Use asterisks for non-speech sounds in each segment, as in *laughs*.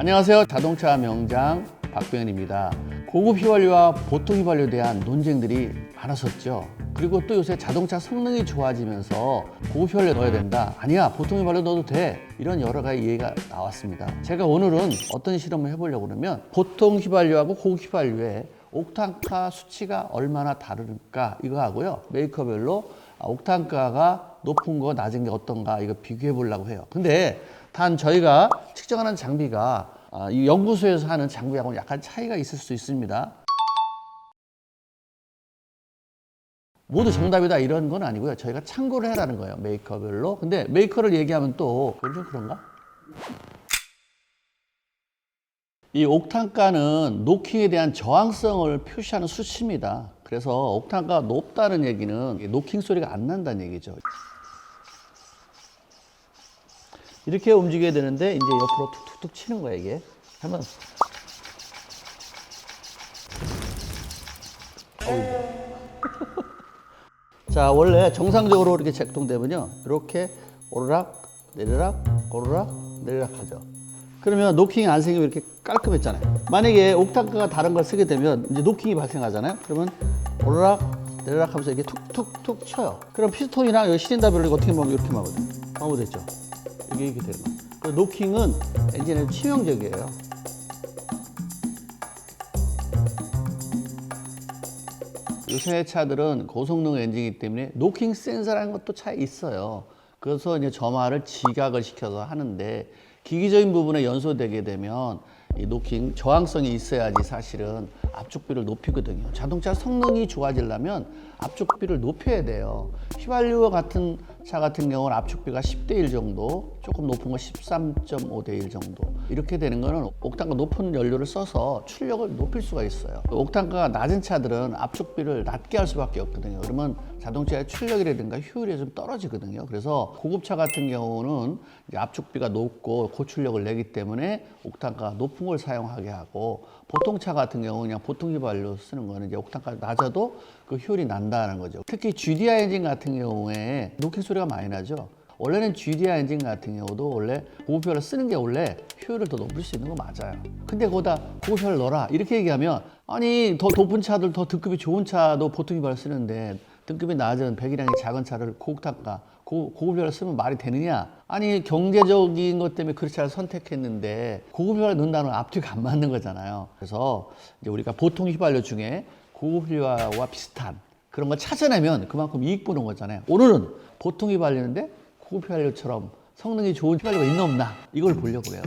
안녕하세요. 자동차 명장 박병현입니다. 고급 휘발유와 보통 휘발유에 대한 논쟁들이 많았었죠. 그리고 또 요새 자동차 성능이 좋아지면서 고급 휘발유 넣어야 된다. 아니야, 보통 휘발유 넣어도 돼. 이런 여러 가지 얘기가 나왔습니다. 제가 오늘은 어떤 실험을 해보려고 그러면 보통 휘발유하고 고급 휘발유의 옥탄가 수치가 얼마나 다를까 이거 하고요. 메이커별로 아, 옥탄가가 높은 거 낮은 게 어떤가 이거 비교해 보려고 해요. 근데 단 저희가 측정하는 장비가 아, 이 연구소에서 하는 장비하고는 약간 차이가 있을 수 있습니다. 모두 정답이다 이런 건 아니고요. 저희가 참고를 해라는 거예요. 메이커별로. 근데 메이커를 얘기하면 또 그건 좀 그런가? 이 옥탄가는 노킹에 대한 저항성을 표시하는 수치입니다. 그래서 옥탄가가 높다는 얘기는 노킹 소리가 안 난다는 얘기죠. 이렇게 움직여야 되는데 이제 옆으로 툭툭툭 치는 거야 이게. 한번. *laughs* 자 원래 정상적으로 이렇게 작동되면요. 이렇게 오르락 내리락 오르락 내리락 하죠. 그러면 노킹이 안 생기면 이렇게 깔끔했잖아요. 만약에 옥탄가가 다른 걸 쓰게 되면 이제 노킹이 발생하잖아요. 그러면 오르락 내리락 하면서 이렇게 툭툭툭 쳐요. 그럼 피스톤이랑 여기 시린더별로 이거 어떻게 보면 이렇게 마거든요 마모됐죠 이렇게 되는 거예요 그 노킹은 엔진에 치명적이에요 요새 차들은 고성능 엔진이기 때문에 노킹 센서라는 것도 차에 있어요. 그래서 이제 점화를 지각을 시켜서 하는데 기기적인 부분에 연소되게 되면 이 노킹 저항성이 있어야지 사실은 압축비를 높이거든요. 자동차 성능이 좋아지려면 압축비를 높여야 돼요. 휘발유와 같은 차 같은 경우는 압축비가 10대 1 정도, 조금 높은 거 13.5대 1 정도. 이렇게 되는 거는 옥탄가 높은 연료를 써서 출력을 높일 수가 있어요. 옥탄가가 낮은 차들은 압축비를 낮게 할 수밖에 없거든요. 그러면 자동차의 출력이라든가 효율이 좀 떨어지거든요. 그래서 고급차 같은 경우는 압축비가 높고 고출력을 내기 때문에 옥탄가가 높은 걸 사용하게 하고 보통 차 같은 경우 는 그냥 보통 휘발유 쓰는 거는 이제 옥탄가 낮아도 그 효율이 난다는 거죠. 특히 GDI 엔진 같은 경우에 노킹 소리가 많이 나죠. 원래는 GDI 엔진 같은 경우도 원래 고급표를 쓰는 게 원래 효율을 더 높일 수 있는 거 맞아요. 근데 거기다 고급표를 넣어라 이렇게 얘기하면 아니 더 높은 차들 더 등급이 좋은 차도 보통 휘발유 쓰는데 등급이 낮은 배기량이 작은 차를 고급탄가 고, 고급표를 쓰면 말이 되느냐? 아니 경제적인 것 때문에 그 차를 선택했는데 고급표를 넣는다는 앞뒤가 안 맞는 거잖아요. 그래서 이제 우리가 보통 휘발유 중에 고급 휘발유와 비슷한 그런 거 찾아내면 그만큼 이익 보는 거잖아요. 오늘은 보통 휘발유인데 고급 휘발유처럼 성능이 좋은 휘발유가 있나 없나 이걸 보려고 해요.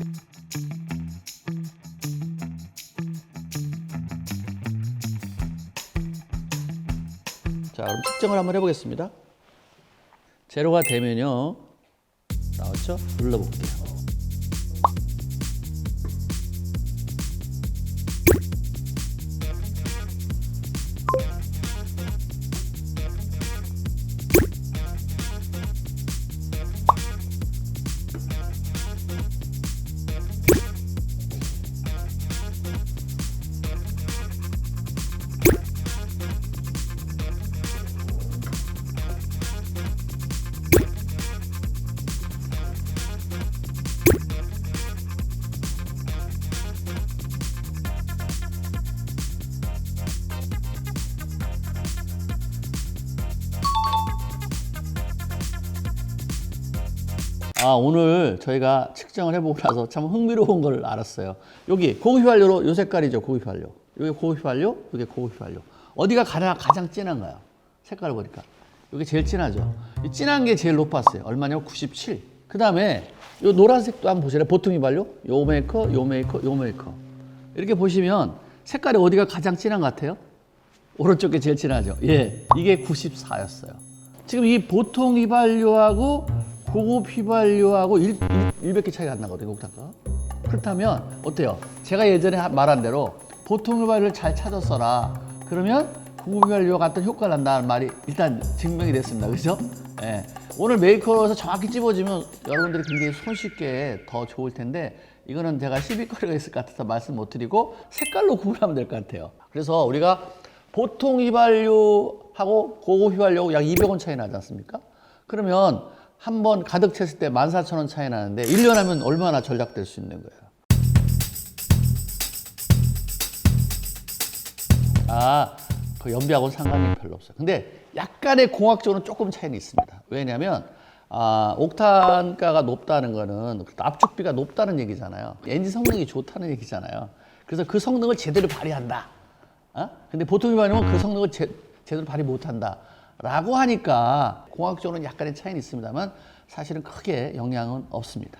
자, 그럼 측정을 한번 해보겠습니다. 제로가 되면요. 나왔죠? 눌러볼게요. 아, 오늘 저희가 측정을 해보고 나서 참 흥미로운 걸 알았어요. 여기 고급 휘발유로 요 색깔이죠, 휘발유. 여기 휘발유, 여기 휘발유. 어디가 가장, 가장 진한가요? 색깔을 보니까. 여기 제일 진하죠. 이 진한 게 제일 높았어요. 얼마냐고? 97. 그 다음에 요 노란색도 한번 보실래요? 보통 휘발유. 요 메이커, 요 메이커, 요 메이커. 이렇게 보시면 색깔이 어디가 가장 진한 것 같아요? 오른쪽에 제일 진하죠. 예, 이게 94였어요. 지금 이 보통 휘발유하고 고급 휘발유하고 1, 100개 차이가 안 나거든요, 옥탄가. 그렇다면 어때요? 제가 예전에 하- 말한 대로 보통 휘발유를 잘 찾았어라. 그러면 고급 휘발유와 같은 효과가 난다는 말이 일단 증명이 됐습니다. 그죠? 예. 오늘 메이커에서 정확히 찝어주면 여러분들이 굉장히 손쉽게 더 좋을 텐데 이거는 제가 시비거리가 있을 것 같아서 말씀 못 드리고 색깔로 구분하면 될 것 같아요. 그래서 우리가 보통 휘발유하고 고급 휘발유하고 약 200원 차이 나지 않습니까? 그러면 한 번 가득 쳤을 때 14,000원 차이 나는데 1년 하면 얼마나 절약될 수 있는 거예요? 아, 그 연비하고 상관이 별로 없어요. 근데 약간의 공학적으로는 조금 차이는 있습니다. 왜냐하면 아, 옥탄가가 높다는 거는 압축비가 높다는 얘기잖아요. 엔진 성능이 좋다는 얘기잖아요. 그래서 그 성능을 제대로 발휘한다. 어? 근데 보통 일반인은 그 성능을 제, 제대로 발휘 못한다. 라고 하니까 공학적으로는 약간의 차이는 있습니다만 사실은 크게 영향은 없습니다.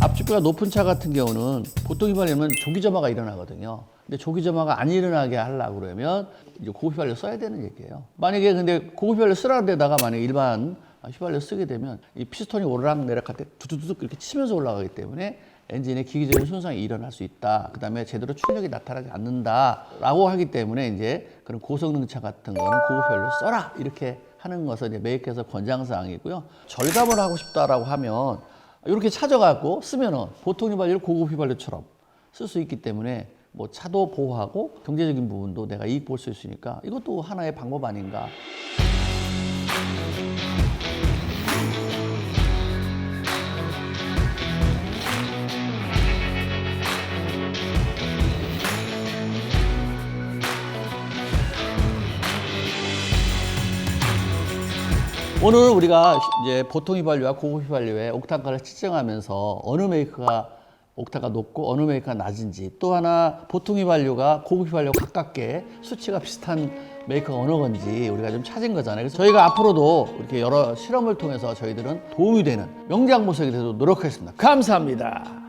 압축비가 높은 차 같은 경우는 보통 휘발유면 조기점화가 일어나거든요. 근데 조기점화가 안 일어나게 하려고 그러면 이제 고급 휘발유 써야 되는 얘기예요. 만약에 근데 고급 휘발유 쓰라는 데다가 만약에 일반 휘발유 쓰게 되면 이 피스톤이 오르락 내리락 할 때 두두두둑 이렇게 치면서 올라가기 때문에 엔진의 기기적인 손상이 일어날 수 있다. 그 다음에 제대로 출력이 나타나지 않는다라고 하기 때문에 이제 그런 고성능차 같은 거는 고급 휘발유 써라 이렇게 하는 것은 이제 메이커에서 권장사항이고요. 절감을 하고 싶다라고 하면 이렇게 찾아갖고 쓰면은 보통 휘발유를 고급 휘발유처럼 쓸 수 있기 때문에 뭐 차도 보호하고 경제적인 부분도 내가 이익 볼 수 있으니까 이것도 하나의 방법 아닌가. 오늘은 우리가 이제 보통 휘발유와 고급 휘발유의 옥탄가를 측정하면서 어느 메이커가 옥타가 높고 어느 메이커가 낮은지 또 하나 보통 휘발유가 고급 휘발유 가깝게 수치가 비슷한 메이커가 어느 건지 우리가 좀 찾은 거잖아요. 그래서 저희가 앞으로도 이렇게 여러 실험을 통해서 저희들은 도움이 되는 명장 모색에 대해서 노력하겠습니다. 감사합니다.